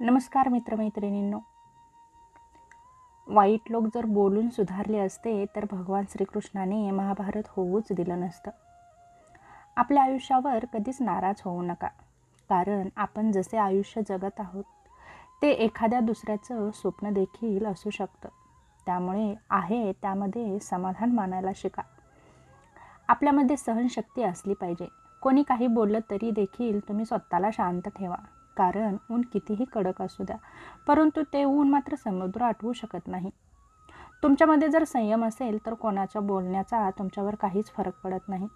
नमस्कार मित्रमैत्रिणींनो. वाईट लोक जर बोलून सुधारले असते तर भगवान श्रीकृष्णाने महाभारत होऊच दिलं नसतं. आपल्या आयुष्यावर कधीच नाराज होऊ नका. कारण आपण जसे आयुष्य जगत आहोत ते एखाद्या दुसऱ्याचं स्वप्न देखील असू शकतं. त्यामुळे आहे त्यामध्ये समाधान मानायला शिका. आपल्यामध्ये सहनशक्ती असली पाहिजे. कोणी काही बोललं तरी देखील तुम्ही स्वतःला शांत ठेवा. कारण ऊन कितीही कडक असू द्या परंतु ते ऊन मात्र समुद्र आठवू शकत नाही. तुमच्यामध्ये जर संयम असेल तर कोणाच्या बोलण्याचा तुमच्यावर काहीच फरक पडत नाही.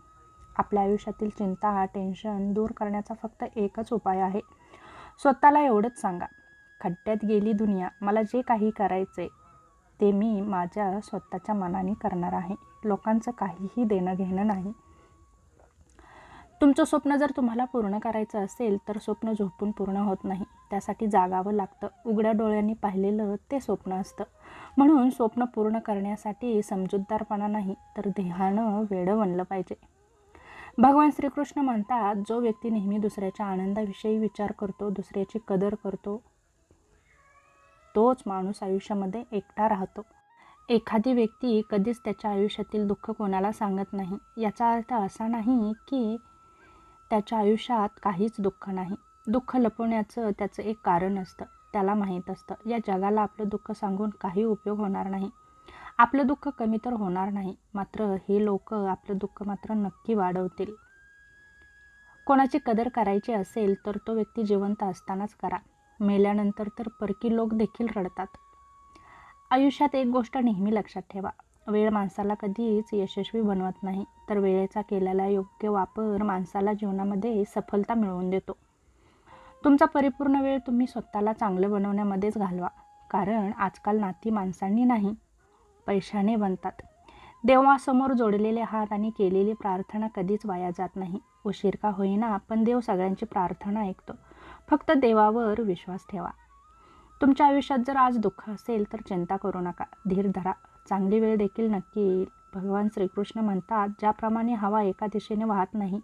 आपल्या आयुष्यातील चिंता टेन्शन दूर करण्याचा फक्त एकच उपाय आहे. स्वतःला एवढंच सांगा खड्ड्यात गेली दुनिया मला जे काही करायचे ते मी माझ्या स्वतःच्या मनाने करणार आहे. लोकांचं काहीही देणं घेणं नाही. तुमचं स्वप्न जर तुम्हाला पूर्ण करायचं असेल तर स्वप्न झोपून पूर्ण होत नाही. त्यासाठी जागावं लागतं. उघड्या डोळ्यांनी पाहिलेलं ते स्वप्न असतं. म्हणून स्वप्न पूर्ण करण्यासाठी समजूतदारपणा नाही तर देहानं वेडं बनलं पाहिजे. भगवान श्रीकृष्ण म्हणतात जो व्यक्ती नेहमी दुसऱ्याच्या आनंदाविषयी विचार करतो दुसऱ्याची कदर करतो तोच माणूस आयुष्यामध्ये एकटा राहतो. एखादी व्यक्ती कधीच त्याच्या आयुष्यातील दुःख कोणाला सांगत नाही. याचा अर्थ असा नाही की त्याच्या आयुष्यात काहीच दुःख नाही. दुःख लपवण्याचं त्याचं एक कारण असतं. त्याला माहीत असतं. या जगाला आपलं दुःख सांगून काही उपयोग होणार नाही. आपलं दुःख कमी तर होणार नाही. मात्र हे लोक आपलं दुःख मात्र नक्की वाढवतील. कोणाची कदर करायची असेल तर तो व्यक्ती जिवंत असतानाच करा. मेल्यानंतर तर परकी लोक देखील रडतात. आयुष्यात एक गोष्ट नेहमी लक्षात ठेवा. वेळ माणसाला कधीच यशस्वी बनवत नाही तर वेळेचा केलेला योग्य वापर माणसाला जीवनामध्ये सफलता मिळवून देतो. तुमचा परिपूर्ण वेळ तुम्ही स्वतःला चांगलं बनवण्यामध्येच घालवा कारण आजकाल नाती माणसांनी नाही पैशाने बनतात. देवासमोर जोडलेले हात आणि केलेली प्रार्थना कधीच वाया जात नाही. उशीर का होईना पण देव सगळ्यांची प्रार्थना ऐकतो. फक्त देवावर विश्वास ठेवा. तुमच्या आयुष्यात जर आज दुःख असेल तर चिंता करू नका. धीर धरा. चांगली वेळ देखील नक्की येईल. भगवान श्रीकृष्ण म्हणतात ज्याप्रमाणे हवा एका दिशेने वाहत नाही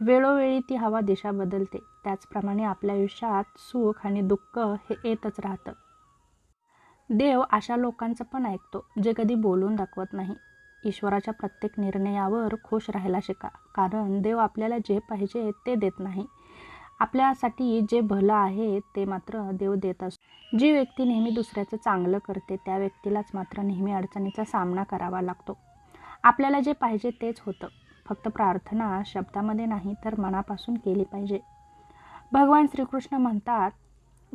वेळोवेळी ती हवा दिशा बदलते. त्याचप्रमाणे आपल्या आयुष्यात सुख आणि दुःख हे येतच राहतं. देव अशा लोकांचं पण ऐकतो जे कधी बोलून दाखवत नाही. ईश्वराच्या प्रत्येक निर्णयावर खुश राहायला शिका कारण देव आपल्याला जे पाहिजे ते देत नाही. आपल्यासाठी जे भलं आहे ते मात्र देव देत असतो. जी व्यक्ती नेहमी दुसऱ्याचं चांगलं करते त्या व्यक्तीलाच मात्र नेहमी अडचणीचा सामना करावा लागतो. आपल्याला जे पाहिजे तेच होतं. फक्त प्रार्थना शब्दामध्ये नाही तर मनापासून केली पाहिजे. भगवान श्रीकृष्ण म्हणतात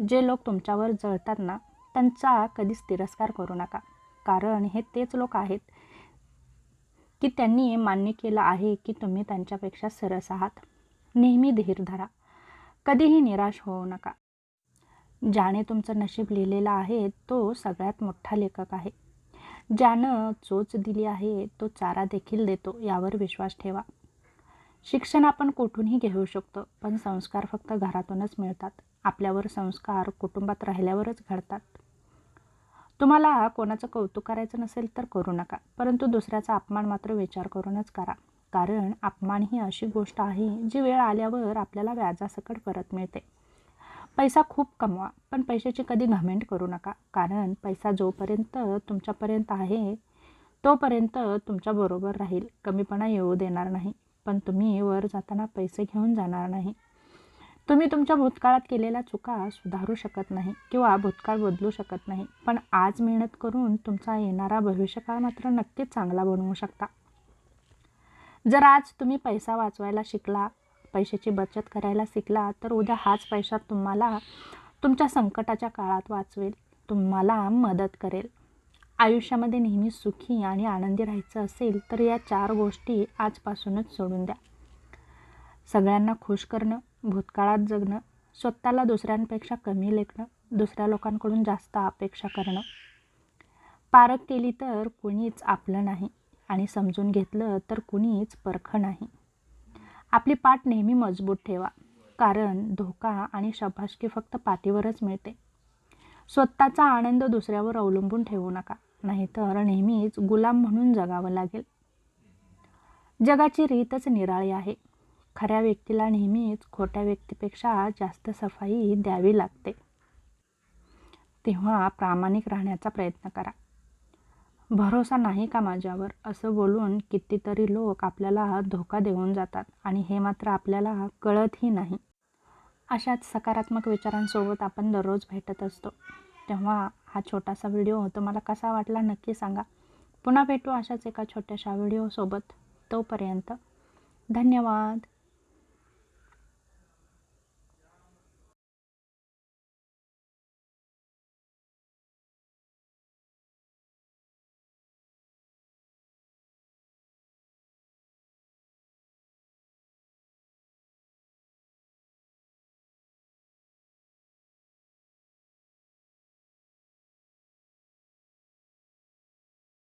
जे लोक तुमच्यावर जळतात ना त्यांचा कधीच तिरस्कार करू नका. कारण हे तेच लोक आहेत की त्यांनी मान्य केलं आहे की तुम्ही त्यांच्यापेक्षा सरस आहात. नेहमी धीर धरा. कधीही निराश होऊ नका. ज्याने तुमचं नशीब लिहिलेलं आहे तो सगळ्यात मोठा लेखक आहे. ज्यानं चोच दिली आहे तो चारा देखील देतो यावर विश्वास ठेवा. शिक्षण आपण कुठूनही घेऊ शकतो पण संस्कार फक्त घरातूनच मिळतात. आपल्यावर संस्कार कुटुंबात राहिल्यावरच घडतात. तुम्हाला कोणाचं कौतुक करायचं नसेल तर करू नका परंतु दुसऱ्याचा अपमान मात्र विचार करूनच करा. कारण अपमान ही अशी गोष्ट आहे जी वेळ आल्यावर आपल्याला व्याजासकट परत मिळते. पैसा खूप कमवा पण पैशाची कधी घमेंट करू नका. कारण पैसा जोपर्यंत तुमच्यापर्यंत आहे तोपर्यंत तुमच्याबरोबर राहील. कमीपणा येऊ देणार नाही पण तुम्ही वर जाताना पैसे घेऊन जाणार नाही. तुम्ही तुमच्या भूतकाळात केलेल्या चुका सुधारू शकत नाही किंवा भूतकाळ बदलू शकत नाही. पण आज मेहनत करून तुमचा येणारा भविष्यकाळ मात्र नक्कीच चांगला बनवू शकता. जर आज तुम्ही पैसा वाचवायला शिकला पैशाची बचत करायला शिकला तर उद्या हाच पैसा तुम्हाला तुमच्या संकटाच्या काळात वाचवेल. तुम्हाला मदत करेल. आयुष्यामध्ये नेहमी सुखी आणि आनंदी राहायचं असेल तर या चार गोष्टी आजपासूनच सोडून द्या. सगळ्यांना खुश करणं भूतकाळात जगणं स्वतःला दुसऱ्यांपेक्षा कमी लेखणं दुसऱ्या लोकांकडून जास्त अपेक्षा करणं. पारख केली तर कुणीच आपलं नाही आणि समजून घेतलं तर कुणीच परखं नाही. आपली पाठ नेहमी मजबूत ठेवा. कारण धोका आणि शभाषकी फक्त पाठीवरच मिळते. स्वतःचा आनंद दुसऱ्यावर अवलंबून ठेवू नका. नाहीतर नेहमीच गुलाम म्हणून जगावं लागेल. जगाची रीतच निराळी आहे. खऱ्या व्यक्तीला नेहमीच खोट्या व्यक्तीपेक्षा जास्त सफाई द्यावी लागते. तेव्हा प्रामाणिक राहण्याचा प्रयत्न करा. भरोसा नाही का माझ्यावर? असं बोलून कितीतरी लोक आपल्याला धोका देऊन जातात आणि हे मात्र आपल्याला कळतही नाही. अशाच सकारात्मक विचारांसोबत आपण दररोज भेटत असतो. तेव्हा हा छोटासा व्हिडिओ तुम्हाला कसा वाटला नक्की सांगा. पुन्हा भेटू अशाच एका छोट्याशा व्हिडिओसोबत. तोपर्यंत धन्यवाद.